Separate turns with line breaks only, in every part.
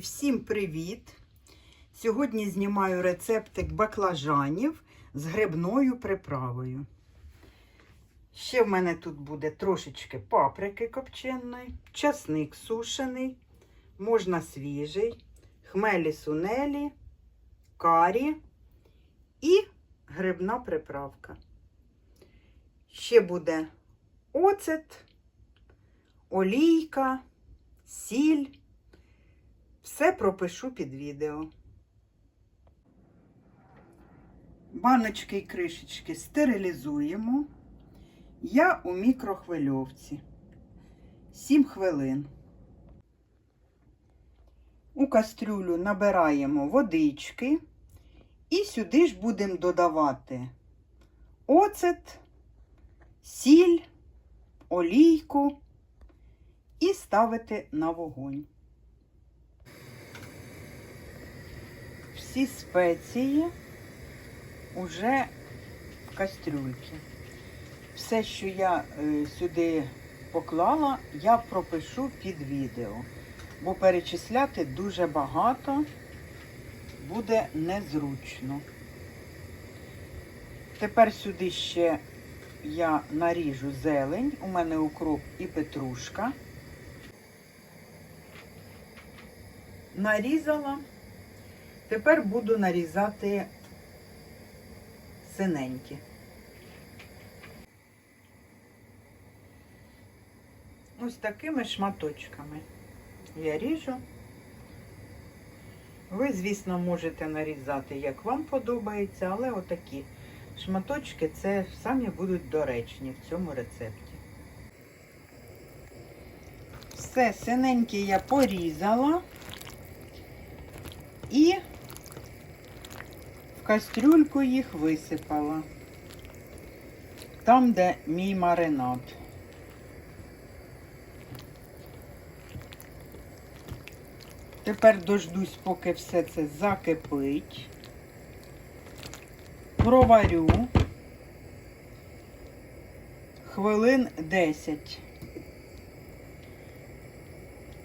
Всім привіт! Сьогодні знімаю рецептик баклажанів з грибною приправою. Ще в мене тут буде трошечки паприки копченої, часник сушений, можна свіжий, хмелі сунелі, карі і грибна приправка. Ще буде оцет, олійка, сіль. Все пропишу під відео. Баночки і кришечки стерилізуємо. Я у мікрохвильовці. 7 хвилин. У кастрюлю набираємо водички і сюди ж будемо додавати оцет, сіль, олійку і ставити на вогонь. Всі спеції уже в кастрюльці. Все, що я е, сюди поклала, я пропишу під відео, бо перечисляти дуже багато буде незручно. Тепер сюди ще я наріжу зелень, у мене укроп і петрушка. Нарізала. Тепер буду нарізати синенькі. Ось такими шматочками я ріжу. Ви, звісно, можете нарізати, як вам подобається, але отакі шматочки це самі будуть доречні в цьому рецепті. Все, синенькі я порізала і кастрюльку їх висипала. Там, де мій маринад. Тепер дождусь, поки все це закипить. Проварю хвилин 10.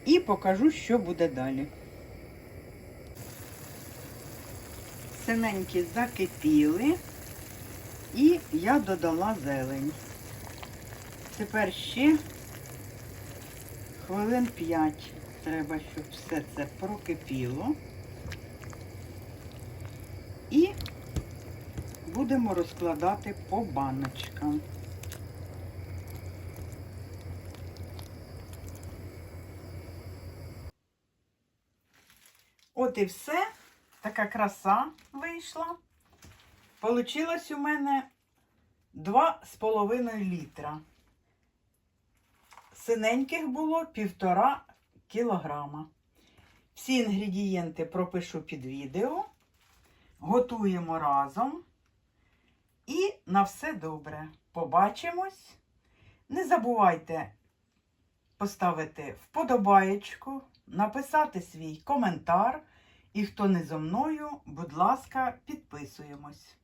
І покажу, що буде далі. Синенькі закипіли, і я додала зелень. Тепер ще хвилин 5 треба, щоб все це прокипіло. І будемо розкладати по баночкам. От і все. Така краса вийшла. Получилось у мене 2,5 літра. Синеньких було півтора кілограма. Всі інгредієнти пропишу під відео. Готуємо разом. І на все добре. Побачимось. Не забувайте поставити вподобаєчку, написати свій коментар. І хто не зо мною, будь ласка, підписуємось.